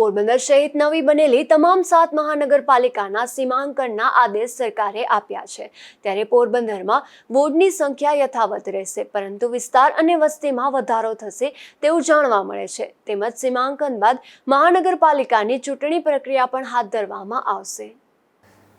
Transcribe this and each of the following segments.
પોરબંદર સહિત નવી બનેલી તમામ સાત મહાનગરપાલિકાના સીમાંકનના આદેશ સરકારે આપ્યા છે. ત્યારે પોરબંદરમાં વોર્ડની સંખ્યા યથાવત રહેશે, પરંતુ વિસ્તાર અને વસ્તીમાં વધારો થશે તેવું જાણવા મળે છે. તેમજ સીમાંકન બાદ મહાનગરપાલિકાની ચૂંટણી પ્રક્રિયા પણ હાથ ધરવામાં આવશે.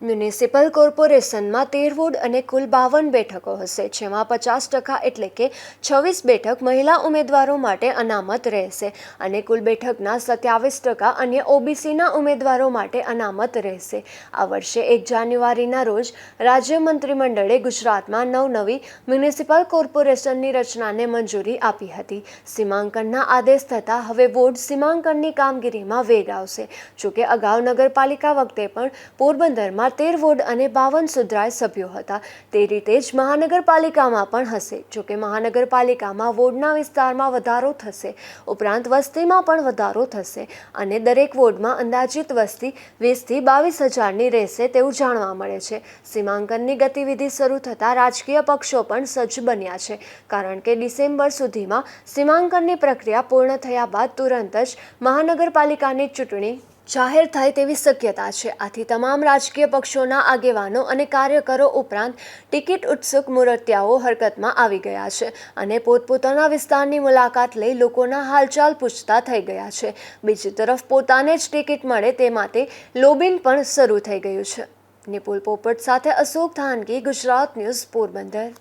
મ્યુનિસિપલ કોર્પોરેશનમાં તેર વોર્ડ અને કુલ બાવન બેઠકો હશે, જેમાં પચાસ ટકા એટલે કે છવ્વીસ બેઠક મહિલા ઉમેદવારો માટે અનામત રહેશે અને કુલ બેઠકના સત્યાવીસ ટકા અન્ય ઓબીસીના ઉમેદવારો માટે અનામત રહેશે. આ વર્ષે એક જાન્યુઆરીના રોજ રાજ્ય મંત્રીમંડળે ગુજરાતમાં નવ નવી મ્યુનિસિપલ કોર્પોરેશનની રચનાને મંજૂરી આપી હતી. સીમાંકનના આદેશ થતાં હવે વોર્ડ સીમાંકનની કામગીરીમાં વેગ આવશે. જોકે અગાઉ નગરપાલિકા વખતે પણ પોરબંદરમાં તેર વોર્ડ અને બાવન સુધરાય સભ્યો હતા. તે રીતે જ મહાનગરપાલિકામાં પણ હશે. જોકે મહાનગરપાલિકામાં વોર્ડના વિસ્તારમાં વધારો થશે. ઉપરાંત વસ્તીમાં પણ વધારો થશે અને દરેક વોર્ડમાં અંદાજિત વસ્તી વીસથી બાવીસ હજારની રહેશે તેવું જાણવા મળે છે. સીમાંકનની ગતિવિધિ શરૂ થતાં રાજકીય પક્ષો પણ સજ્જ બન્યા છે. કારણ કે ડિસેમ્બર સુધીમાં સીમાંકનની પ્રક્રિયા પૂર્ણ થયા બાદ તુરંત જ મહાનગરપાલિકાની ચૂંટણી જાહેર થાય તેવી શક્યતા છે. આથી તમામ રાજકીય પક્ષોના આગેવાનો અને કાર્યકરો ઉપરાંત ટિકિટ ઉત્સુક મૂર્તિયાઓ હરકતમાં આવી ગયા છે અને પોતપોતાના વિસ્તારની મુલાકાત લઈ લોકોના હાલચાલ પૂછતા થઈ ગયા છે. બીજી તરફ પોતાને જ ટિકિટ મળે તે માટે લોબિંગ પણ શરૂ થઈ ગયું છે. નિપુલ પોપટ સાથે અશોક ધાનકી ગુજરાત ન્યૂઝ પોરબંદર.